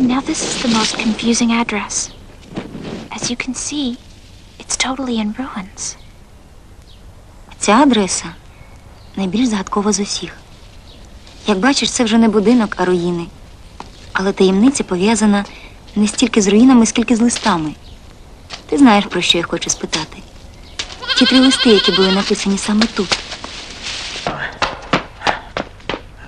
Now, this is the most confusing address. As you can see, it's totally in ruins. Ця адреса найбільш загадкова з усіх. Як бачиш, це вже не будинок, а руїни. Але таємниця пов'язана не стільки з руїнами, скільки з листами. Ти знаєш, про що я хочу спитати. Ті три листи, які були написані саме тут.